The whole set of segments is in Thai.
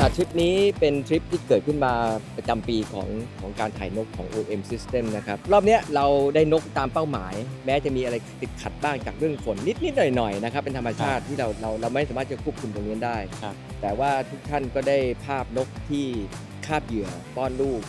อ่าทริปนี้เป็นทริปที่เกิดขึ้นมาประจำปีของของการถ่ายนกของ OM System นะครับ รอบเนี้ยเราได้นกตามเป้าหมาย แม้จะมีอะไรติดขัดบ้างจากเรื่องฝนนิดๆหน่อยๆนะครับ เป็นธรรมชาติที่เราเราเราไม่สามารถจะควบคุมตรงนี้ได้ครับแต่ว่าทุกท่านก็ได้ภาพนกที่คาบเหยื่อป้อนลูก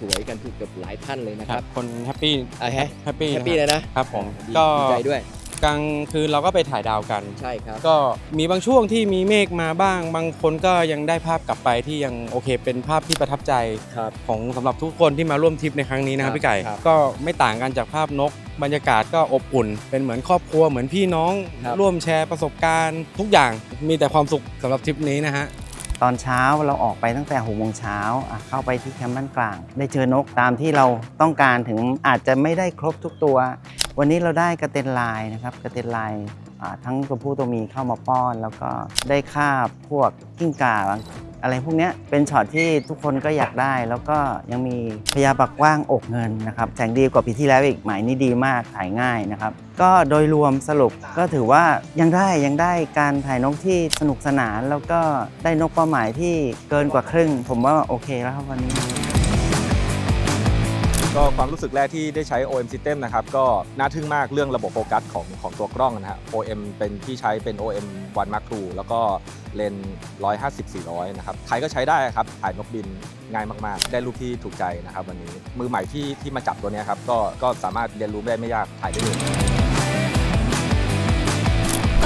สวยๆ กันทุกเกือบหลายท่านเลยนะคครัรับบคนแฮปปี้อะแฮะแฮปปี้แฮปปี้เลยนะครับผมดีก็ดีใจด้วย กลางคืนเราก็ไปถ่ายดาวกัน ใช่ครับ ก็มีบางช่วงที่มีเมฆมาบ้าง บางคนก็ยังได้ภาพกลับไปที่ยังโอเค เป็นภาพที่ประทับใจครับของสำหรับทุกคนที่มาร่วมทริปในครั้งนี้นะครับครับพี่ไก่ครับก็ไม่ต่างกันจากภาพนก บรรยากาศก็อบอุ่น เป็นเหมือนครอบครัวเหมือนพี่น้องครับร่วมแชร์ประสบการณ์ ทุกอย่างมีแต่ความสุขสำหรับทริปนี้นะฮะตอนเช้าเราออกไปตั้งแต่หกโมงเช้าอะเข้าไปที่แคมป์บ้านกลาง ได้เจอนกตามที่เราต้องการถึงอาจจะไม่ได้ครบทุกตัว วันนี้เราได้กระเต็นลายนะครับกระเต็นลายทั้งตัวผู้ตัวเมีเข้ามาป้อน แล้วก็ได้คาบพวกกิ้งก่าอะไรพวกนี้เป็นช็อตที่ทุกคนก็อยากได้ แล้วก็ยังมีพญาปักว้างอกเงินนะครับแสงดีกว่าปีที่แล้วอีกหมายนี้ดีมากถ่ายง่ายนะครับ ก็โดยรวมสรุปก็ถือว่ายังได้ยังได้การถ่ายนกที่สนุกสนาน แล้วก็ได้นกเป้าหมายที่เกินกว่าครึ่ง ผมว่าโอเคแล้วครับวันนี้ ก็ความรู้สึกแรกที่ได้ใช้ OM System นะครับ ก็น่าทึ่งมากเรื่องระบบโฟกัสของของตัวกล้องนะฮะ OM เป็นที่ใช้เป็น OM 1 Mark II แล้วก็เลนส์150 400 นะครับ ใครก็ใช้ได้ครับ ถ่ายนกบินง่ายมาก ๆ ได้รูปที่ถูกใจนะครับวันนี้ มือใหม่ที่ที่มาจับตัวนี้ครับ ก็ก็สามารถเรียนรู้ได้ไม่ยาก ถ่ายได้เลย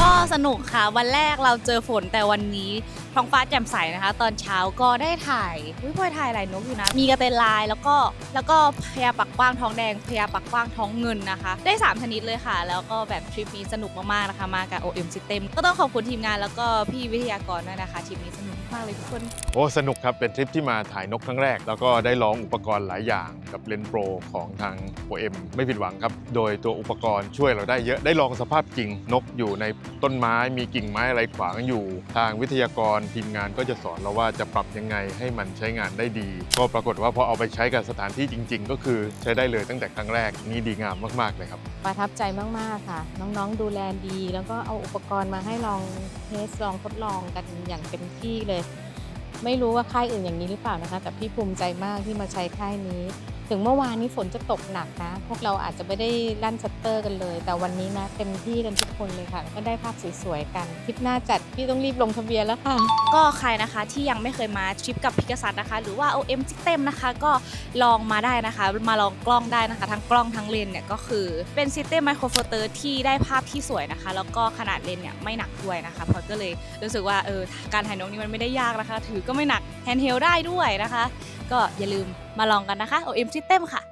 ก็สนุกค่ะ วันแรกเราเจอฝนแต่วันนี้ท้องฟ้าแจ่มใสนะคะ ตอนเช้าก็ได้ถ่ายวิพลอยถ่ายหลายนกอยู่นะ มีกระเตนลายแล้วก็แล้วก็พญาปักกว้างท้องแดงพญาปักกว้างท้องเงินนะคะ ได้ 3 ชนิดเลยค่ะ แล้วก็แบบทริปนี้สนุกมากๆนะคะ มากับ OM System ก็ต้องขอบคุณทีมงานแล้วก็พี่วิทยากรด้วยนะคะทริปนี้สนุก มากเลยทุกคน โอ้สนุกครับ เป็นทริปที่มาถ่ายนกครั้งแรก แล้วก็ได้ลองอุปกรณ์หลายอย่างกับเลนส์โปรของทาง OM ไม่ผิดหวังครับ โดยตัวอุปกรณ์ช่วยเราได้เยอะได้ลองสภาพจริงนกอยู่ในต้นไม้มีกิ่งไม้อะไรขวางอยู่ ทางวิทยากรทีมงานก็จะสอนเราว่าจะปรับยังไงให้มันใช้งานได้ดี ก็ปรากฏว่าพอเอาไปใช้กับสถานที่จริง ๆ ก็คือใช้ได้เลยตั้งแต่ครั้งแรกนี่ดีงามมากๆเลยครับประทับใจมากๆค่ะ น้องๆดูแลดี แล้วก็เอาอุปกรณ์มาให้ลองเทสลองทดลองกันอย่างเต็มที่เลย ไม่รู้ว่าค่ายอื่นอย่างนี้หรือเปล่านะคะ แต่พี่ภูมิใจมากที่มาใช้ค่ายนี้ ถึงเมื่อวานนี้ฝนจะตกหนักนะ พวกเราอาจจะไม่ได้ลั่นชัตเตอร์กันเลย แต่วันนี้นะเต็มที่กันทุกคนเลยค่ะก็ได้ภาพสวยๆกันทริปหน้าจัดพี่ต้องรีบลงทะเบียนแล้วค่ะ ก็ใครนะคะที่ยังไม่เคยมาทริปกับพิกซัสนะคะ หรือว่า OM System นะคะ ก็ลองมาได้นะคะ มาลองกล้องได้นะคะ ทั้งกล้องทั้งเลนเนี่ยก็คือเป็นซิสเต็มไมโครโฟเตอร์ที่ได้ภาพที่สวยนะคะ แล้วก็ขนาดเลนเนี่ยไม่หนักด้วยนะคะพอก็เลยรู้สึกว่าเออการถ่ายนกนี่มันไม่ได้ยากนะคะ ถือก็ไม่หนักแฮนด์เฮลได้ด้วยนะคะ ก็อย่าลืมมาลองกันนะคะ OM System ค่ะ